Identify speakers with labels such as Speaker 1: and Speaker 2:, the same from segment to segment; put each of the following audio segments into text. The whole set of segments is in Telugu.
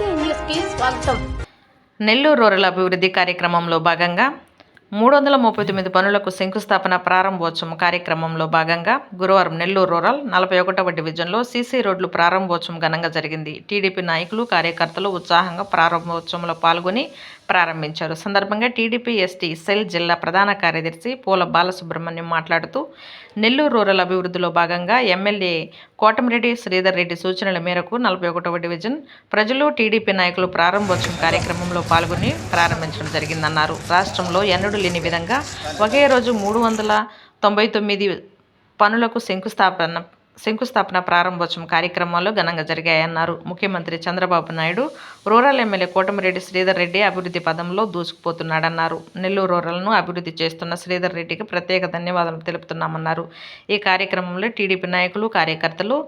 Speaker 1: న్యూస్కి స్వాగతం.
Speaker 2: నెల్లూరు రూరల్ అభివృద్ధి కార్యక్రమంలో భాగంగా మూడు వందల ముప్పై తొమ్మిది పనులకు శంకుస్థాపన ప్రారంభోత్సవం కార్యక్రమంలో భాగంగా గురువారం నెల్లూరు రూరల్ నలభై ఒకటవ డివిజన్లో సీసీ రోడ్లు ప్రారంభోత్సవం ఘనంగా జరిగింది. టీడీపీ నాయకులు కార్యకర్తలు ఉత్సాహంగా ప్రారంభోత్సవంలో పాల్గొని ప్రారంభించారు. సందర్భంగా టీడీపీ ఎస్టీ సెల్ జిల్లా ప్రధాన కార్యదర్శి పూల బాలసుబ్రహ్మణ్యం మాట్లాడుతూ నెల్లూరు రూరల్ అభివృద్ధిలో భాగంగా ఎమ్మెల్యే కోటమిరెడ్డి శ్రీధర్ రెడ్డి సూచనల మేరకు నలభై ఒకటవ డివిజన్ ప్రజలు టీడీపీ నాయకులు ప్రారంభోత్సవం కార్యక్రమంలో పాల్గొని ప్రారంభించడం జరిగిందన్నారు. రాష్ట్రంలో ఎన్నడూ లేని విధంగా ఒకే రోజు మూడు వందల తొంభై తొమ్మిది పనులకు శంకుస్థాపన శంకుస్థాపన ప్రారంభోత్సవం కార్యక్రమాలు ఘనంగా జరిగాయన్నారు. ముఖ్యమంత్రి చంద్రబాబు నాయుడు రూరల్ ఎమ్మెల్యే కోటమిరెడ్డి శ్రీధర్ రెడ్డి అభివృద్ధి పదంలో దూసుకుపోతున్నాడన్నారు. నెల్లూరు రూరల్ను అభివృద్ధి చేస్తున్న శ్రీధర్ రెడ్డికి ప్రత్యేక ధన్యవాదాలు తెలుపుతున్నామన్నారు. ఈ కార్యక్రమంలో టీడీపీ నాయకులు కార్యకర్తలు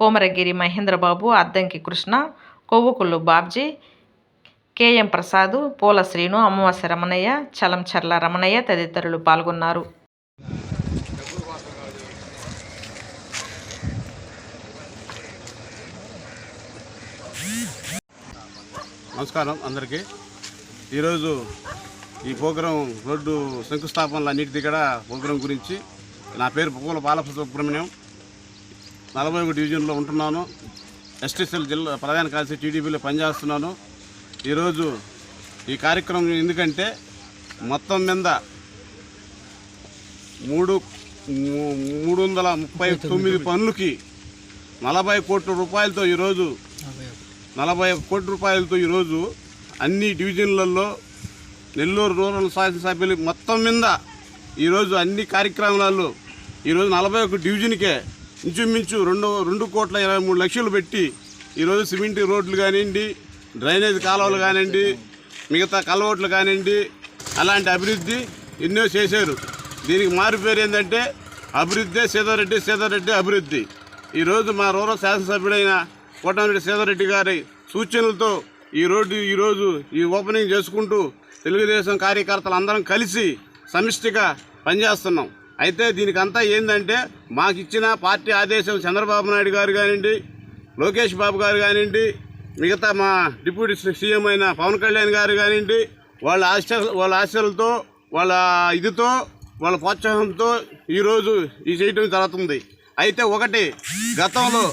Speaker 2: కోమరగిరి మహేంద్రబాబు అద్దంకి కృష్ణ కొవ్వుకుళ్ళు బాబ్జీ కేఎం ప్రసాద్ పూల శ్రీను అమ్మవాస రమణయ్య చలంచర్ల రమణయ్య తదితరులు పాల్గొన్నారు.
Speaker 3: నమస్కారం అందరికీ. ఈరోజు ఈ ప్రోగ్రాం రోడ్డు శంకుస్థాపనలు అన్నిటి కూడా ప్రోగ్రాం గురించి నా పేరు పువ్వుల బాలసుబ్రహ్మణ్యం. నలభై ఒక డివిజన్లో ఉంటున్నాను. ఎస్టీసీఎల్ జిల్లా ప్రధాన కార్యదర్శి టీడీపీలో పనిచేస్తున్నాను. ఈరోజు ఈ కార్యక్రమం ఎందుకంటే మొత్తం మీద మూడు మూ- మూడు వందల ముప్పై తొమ్మిది పనులకి నలభై కోట్ల రూపాయలతో ఈరోజు నలభై కోటి రూపాయలతో ఈరోజు అన్ని డివిజన్లలో నెల్లూరు రూరల్ శాసనసభ్యులు మొత్తం మీద ఈరోజు అన్ని కార్యక్రమాలలో ఈరోజు నలభై ఒక్క డివిజన్కే ఇంచుమించు రెండు రెండు కోట్ల ఇరవై మూడు లక్షలు పెట్టి ఈరోజు సిమెంట్ రోడ్లు కానివ్వండి డ్రైనేజ్ కాలువలు కానివ్వండి మిగతా కలవట్లు కానివ్వండి అలాంటి అభివృద్ధి ఎన్నో చేశారు. దీనికి మారు పేరు ఏంటంటే అభివృద్ధి సీతారెడ్డి సీతారెడ్డి అభివృద్ధి. ఈరోజు మా రూరల్ శాసనసభ్యుడైన కోటమిరెడ్డి సీతారెడ్డి గారి సూచనలతో ఈ రోడ్డు ఈరోజు ఈ ఓపెనింగ్ చేసుకుంటూ తెలుగుదేశం కార్యకర్తలు అందరం కలిసి సమిష్టిగా పనిచేస్తున్నాం. అయితే దీనికి అంతా ఏంటంటే మాకు ఇచ్చిన పార్టీ ఆదేశం చంద్రబాబు నాయుడు గారు కానివ్వండి లోకేష్ బాబు గారు కానివ్వండి మిగతా మా డిప్యూటీ సీఎం అయిన పవన్ కళ్యాణ్ గారు కానివ్వండి వాళ్ళ ఆశ వాళ్ళ ఆశలతో వాళ్ళ ఇదితో వాళ్ళ ప్రోత్సాహంతో ఈరోజు ఈ చేయటం జరుగుతుంది. అయితే ఒకటి గతంలో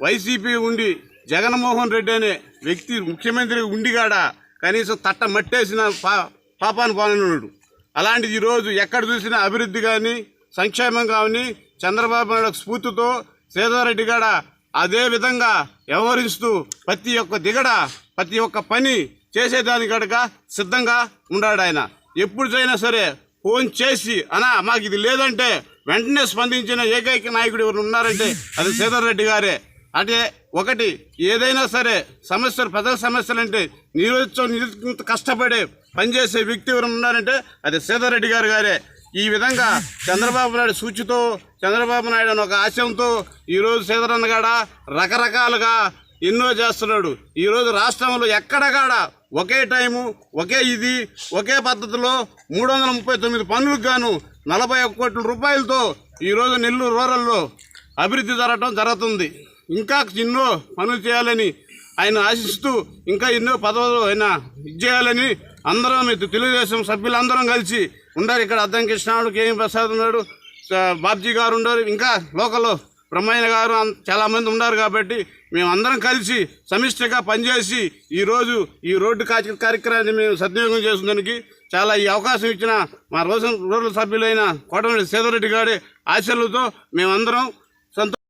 Speaker 3: వైసీపీ ఉండి జగన్మోహన్ రెడ్డి అనే వ్యక్తి ముఖ్యమంత్రి ఉండిగాడ కనీసం తట్ట మట్టేసిన పా పాపాను పాలనుడు. అలాంటిది ఈరోజు ఎక్కడ చూసినా అభివృద్ధి కానీ సంక్షేమం కానీ చంద్రబాబు నాయుడు స్ఫూర్తితో సేదారెడ్డి గాడ అదే విధంగా వ్యవహరిస్తూ ప్రతి ఒక్క దిగడ ప్రతి ఒక్క పని చేసేదానికి గడక సిద్ధంగా ఉన్నాడు ఆయన. ఎప్పుడు సరే ఫోన్ చేసి అనా మాకు ఇది లేదంటే వెంటనే స్పందించిన ఏకైక నాయకుడు ఎవరు ఉన్నారంటే అది సేదర్ రెడ్డి గారే. అంటే ఒకటి ఏదైనా సరే సమస్యలు ప్రజల సమస్యలు అంటే నిరుత్సవం నిరుత్సవం కష్టపడే పనిచేసే వ్యక్తి ఎవరు ఉన్నారంటే అది సీతారెడ్డి గారు గారే. ఈ విధంగా చంద్రబాబు నాయుడు సూచితో చంద్రబాబు నాయుడు అని ఒక ఆశయంతో ఈరోజు సీతారన్న గాడ రకరకాలుగా ఎన్నో చేస్తున్నాడు. ఈరోజు రాష్ట్రంలో ఎక్కడగాడ ఒకే టైము ఒకే ఇది ఒకే పద్ధతిలో మూడు వందల ముప్పై తొమ్మిది పనులకు గాను నలభై ఒక్క కోట్ల రూపాయలతో ఈరోజు నెల్లూరు రూరల్లో అభివృద్ధి జరగటం జరుగుతుంది. ఇంకా ఎన్నో పనులు చేయాలని ఆయన ఆశిస్తూ ఇంకా ఎన్నో పదవులు ఆయన ఇచ్చేయాలని అందరం తెలుగుదేశం సభ్యులందరం కలిసి ఉండారు ఇక్కడ అద్దం కృష్ణాడు కేఎం ప్రసాద్ ఉన్నాడు బాబ్జీ గారు ఉన్నారు. ఇంకా లోకల్లో బ్రహ్మయ్య గారు చాలామంది ఉన్నారు కాబట్టి మేము అందరం కలిసి సమిష్టిగా పనిచేసి ఈరోజు ఈ రోడ్డు కార్య కార్యక్రమాన్ని మేము సద్వినియోగం చేసేందుకు చాలా ఈ అవకాశం ఇచ్చిన మా రోజు రూరల్ సభ్యులైన కోటమిరెడ్డి సేదరెడ్డి గారి ఆశలతో మేమందరం